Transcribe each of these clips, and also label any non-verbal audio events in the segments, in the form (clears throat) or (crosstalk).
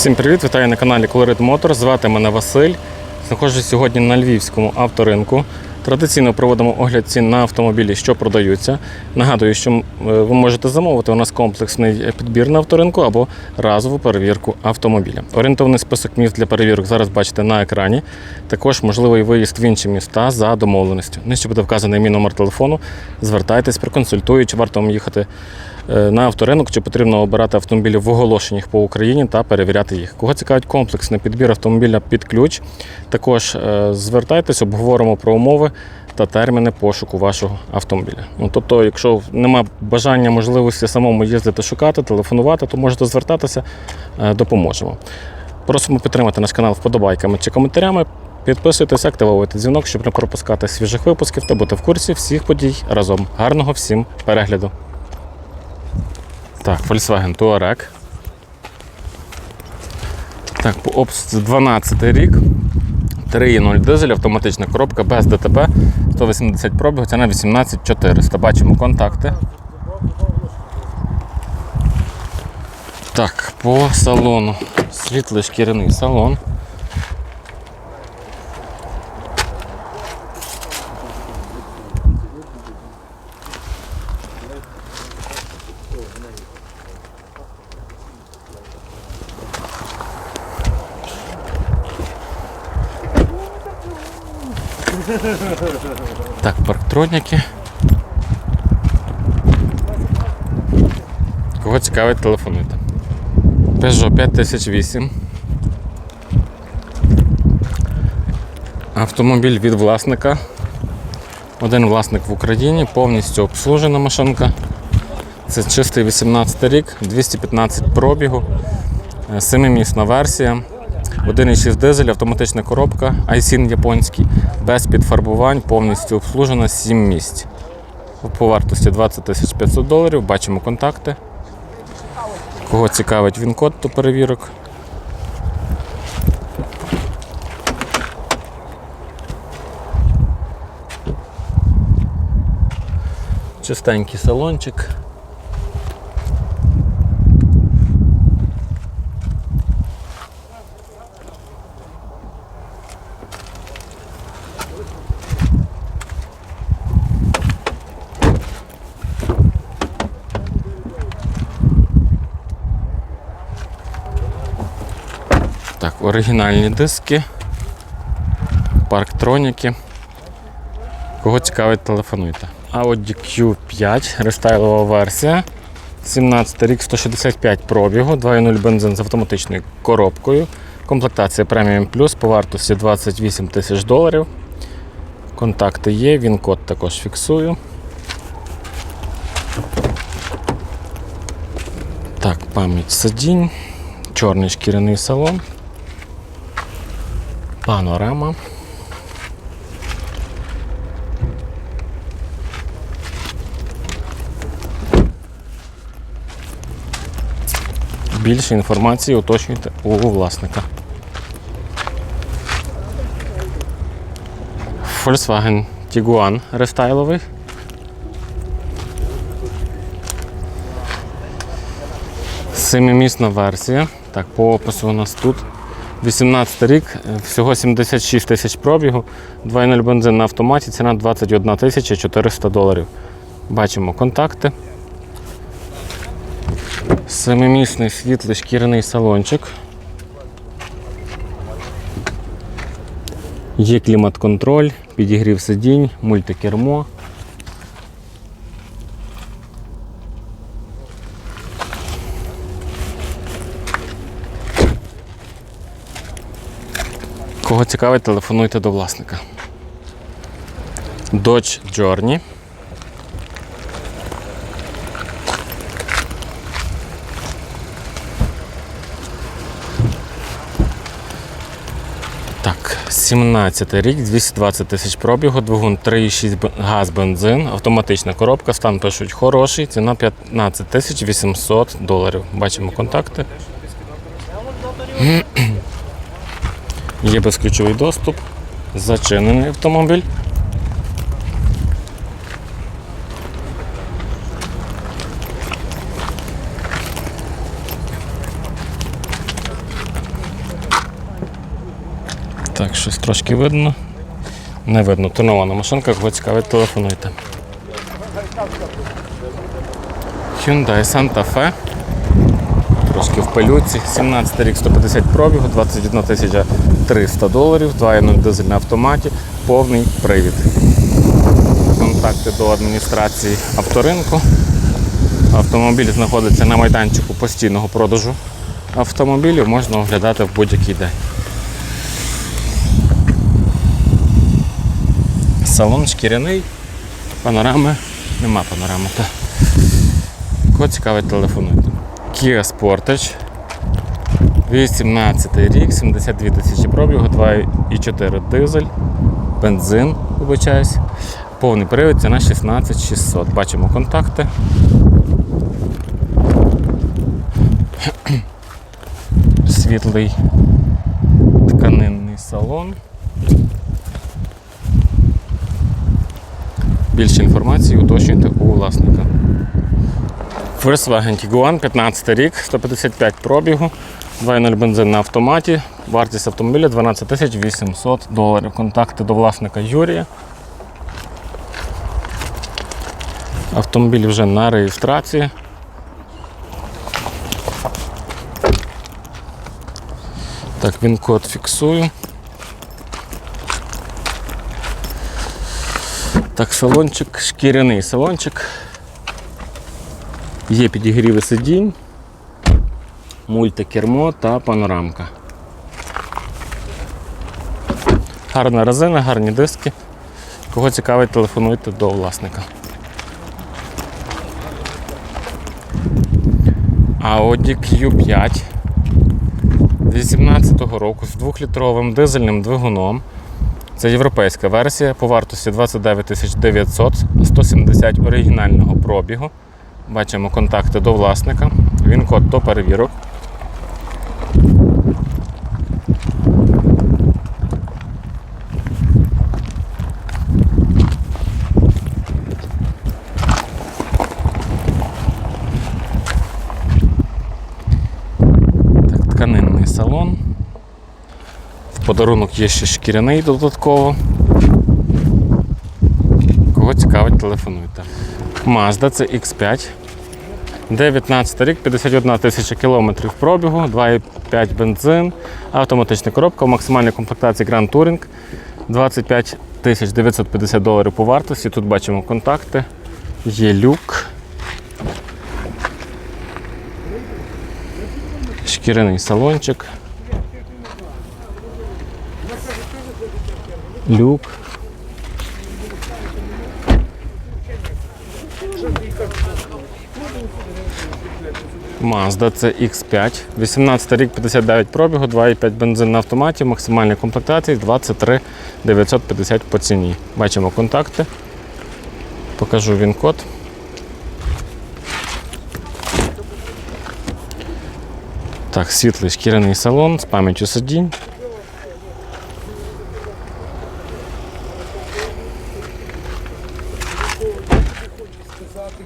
Всім привіт! Вітаю на каналі Colorit Motors. Звати мене Василь. Знаходжусь сьогодні на львівському авторинку. Традиційно проводимо огляд цін на автомобілі, що продаються. Нагадую, що е, ви можете замовити у нас комплексний підбір на авторинку або разову перевірку автомобіля. Орієнтовний список міст для перевірок зараз бачите на екрані. Також можливий виїзд в інші міста за домовленістю. Нижче буде вказаний мій номер телефону. Звертайтесь, проконсультую, чи варто їхати на авторинок, чи потрібно обирати автомобілі в оголошеннях по Україні та перевіряти їх. Кого цікавить комплексний підбір автомобіля під ключ, також е, звертайтесь, обговоримо про умови та терміни пошуку вашого автомобіля. Ну, тобто, якщо немає бажання, можливості самому їздити, шукати, телефонувати, то можете звертатися, е, допоможемо. Просимо підтримати наш канал вподобайками чи коментарями. Підписуйтесь, активовуйте дзвінок, щоб не пропускати свіжих випусків та бути в курсі всіх подій разом. Гарного всім перегляду! Так, Volkswagen Touareg. Так, по обс 12 рік. 3.0 дизель, автоматична коробка без ДТП, 180 пробігу, ціна 18400. Бачимо контакти. Так, по салону. Світлий шкіряний салон. Так, парктроніки. Кого цікавить, телефонуйте. Peugeot 5008. Автомобіль від власника. Один власник в Україні, повністю обслужена машинка. Це чистий 18 рік, 215 пробігу, е, семимісна версія. 1,6 дизель, автоматична коробка, айсін японський, без підфарбувань, повністю обслужена 7 місць. По вартості 20 500 доларів. Бачимо контакти. Кого цікавить він код до перевірок. Чистенький салончик. Так, оригінальні диски, парктроніки. Кого цікавить, телефонуйте. Audi Q5, рестайлова версія. 17 рік, 165 пробігу, 2.0 бензин з автоматичною коробкою. Комплектація Premium Plus по вартості 28 тисяч доларів. Контакти є, він код також фіксую. Так, пам'ять сидінь, чорний шкіряний салон. Панорама. Більше інформації уточнюйте у власника. Volkswagen Tiguan рестайловий. Семимісна версія. Так, по опису у нас тут 18 рік, е, всього 76 тисяч пробігу, 2.0 бензин на автоматі, ціна 21 тисяча 400 доларів. Бачимо контакти. Семимісний світлий шкіряний салончик. Є клімат-контроль, підігрів сидінь, мультикермо. Кого цікавить, телефонуйте до власника. Dodge Journey. Так, 17 рік, 220 тисяч пробігу, двигун 3,6 газ бензин, автоматична коробка, стан пишуть хороший, ціна 15 тисяч 800 доларів. Бачимо контакти. Є безключовий доступ, зачинений автомобіль. Так, щось трошки видно. Не видно. Тонована машинка, кого цікавить, телефонуйте. Hyundai Santa Fe. Трошки в пилюці. 17 рік 150 пробігу, 21 тисяча 300 доларів, 2.0 дизель на автоматі, повний привід. Контакти до адміністрації авторинку. Автомобіль знаходиться на майданчику постійного продажу автомобілів, можна оглядати в будь-який день. Салон шкіряний, панорами, нема панорами. Кого цікавить, телефонуйте. Kia Sportage. 18 рік, 72 тисячі пробігу, 2,4 дизель, бензин, вибачаюсь. Повний привід, ціна 16600. Бачимо контакти. (clears throat) Світлий тканинний салон. Більше інформації уточнюйте у власника. Volkswagen Tiguan, 15 рік, 155 пробігу, 2.0 бензин на автоматі. Вартість автомобіля 12 тисяч 800 доларів. Контакти до власника Юрія. Автомобіль вже на реєстрації. Так, він код фіксую. Так, салончик, шкіряний салончик. Є підігріви сидінь, мультикермо та панорамка. Гарна резина, гарні диски. Кого цікавить, телефонуйте до власника. Audi Q5 18-го року з 2-літровим дизельним двигуном. Це європейська версія по вартості 29 900, 170 оригінального пробігу. Бачимо контакти до власника. Він код до перевірок. Тканинний салон. В подарунок є ще шкіряний додатково. Кого цікавить, телефонуйте. Mazda це X5. 19 рік, 51 тисяча кілометрів пробігу, 2,5 бензин, автоматична коробка, в максимальній комплектації Grand Touring, 25 тисяч 950 доларів по вартості. Тут бачимо контакти, є люк. Шкіряний салончик. Люк. Mazda це X5, 18 рік, 59 пробігу, 2,5 бензин на автоматі, максимальні комплектації 23 950 по ціні. Бачимо контакти. Покажу він код. Так, світлий шкіряний салон з пам'яттю сидінь.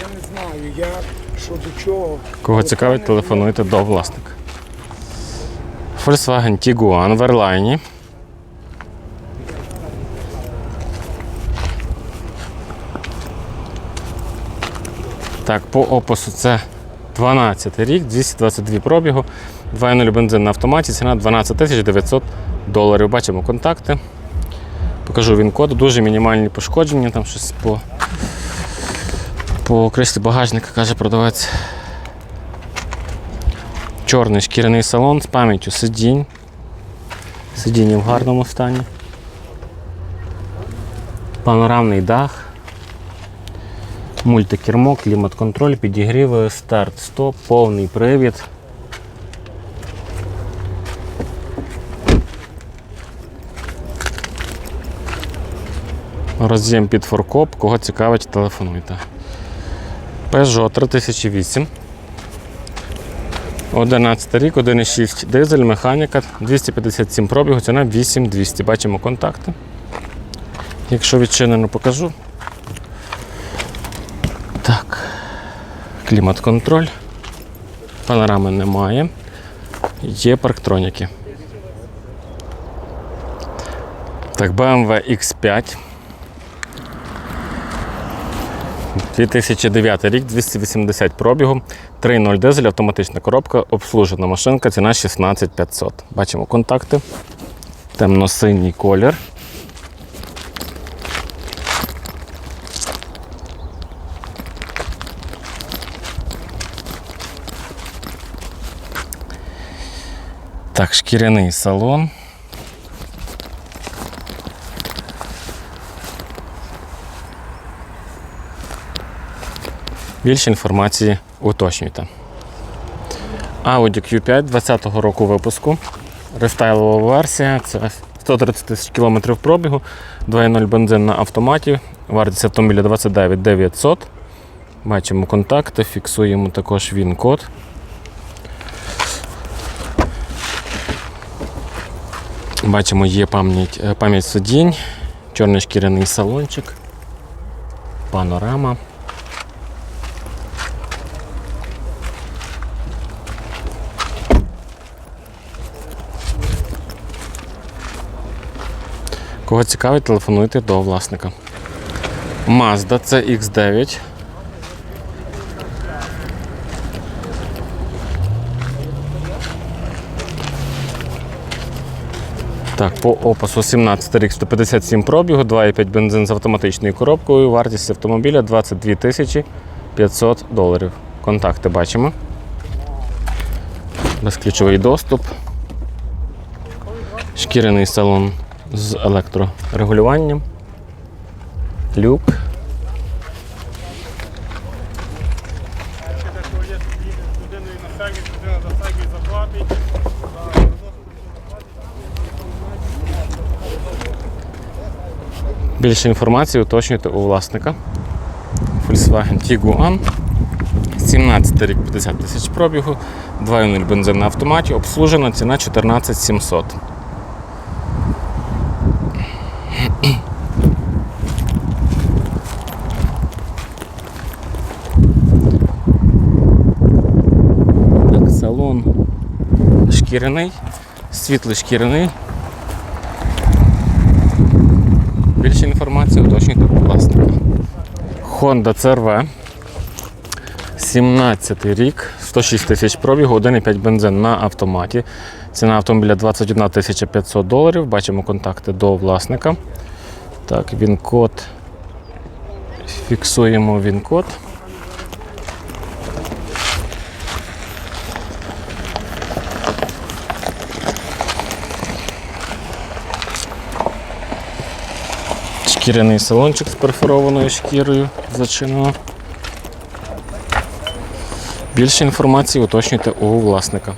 я не знаю, як, що до чого. Кого цікавить, телефонуйте до власника. Volkswagen Tiguan в Airline. Так, по опису це 12 рік, 222 пробігу, 2.0 бензин на автоматі, ціна 12 тисяч 900 доларів. Бачимо контакти. Покажу він код, дуже мінімальні пошкодження, там щось по, по кришці багажника каже продавець. Чорний шкіряний салон з пам'яттю сидінь. Сидіння в гарному стані. Панорамний дах. Мультикермо, клімат-контроль, підігріви, старт, стоп, повний привід. Роз'єм під форкоп, кого цікавить, телефонуйте. Peugeot 3008. 11 рік, 1,6 дизель, механіка, 257 пробігу, ціна 8200. Бачимо контакти. Якщо відчинено, покажу. Клімат-контроль. Панорами немає. Є парктроніки. Так, BMW X5. 2009 рік, 280 пробігу, 3.0 дизель, автоматична коробка, обслужена машинка, ціна 16500. Бачимо контакти. Темно-синій колір. Так, шкіряний салон. Більше інформації уточнюйте. Audi Q5 20-го року випуску. Рестайлова версія. Це 130 тисяч кілометрів пробігу, 2.0 бензин на автоматі. Вартість автомобіля 29 900. Бачимо контакти, фіксуємо також він-код. Бачимо, є пам'ять, е, пам'ять сидінь, чорний шкіряний салончик, панорама. Кого цікавить, телефонуйте до власника. Mazda CX9. Так, по опису 17 рік 157 пробігу, 2,5 бензин з автоматичною коробкою. Вартість автомобіля 22 тисячі 500 доларів. Контакти бачимо. Безключовий доступ. Шкіряний салон з електрорегулюванням. Люк. Більше інформації уточнюйте у власника. Volkswagen Tiguan. 17 рік 50 тисяч пробігу, 2.0 бензин на автоматі, обслужена ціна 14 700. Так, салон шкіряний, світлий шкіряний. Більше інформації уточнюйте у власника. Honda CRV. 17 рік, 106 тисяч пробігу, 1,5 бензин на автоматі. Ціна автомобіля 21 тисяча 500 доларів. Бачимо контакти до власника. Так, він код. Фіксуємо він код. Шкіряний салончик з перфорованою шкірою зачинено. Більше інформації уточнюйте у власника.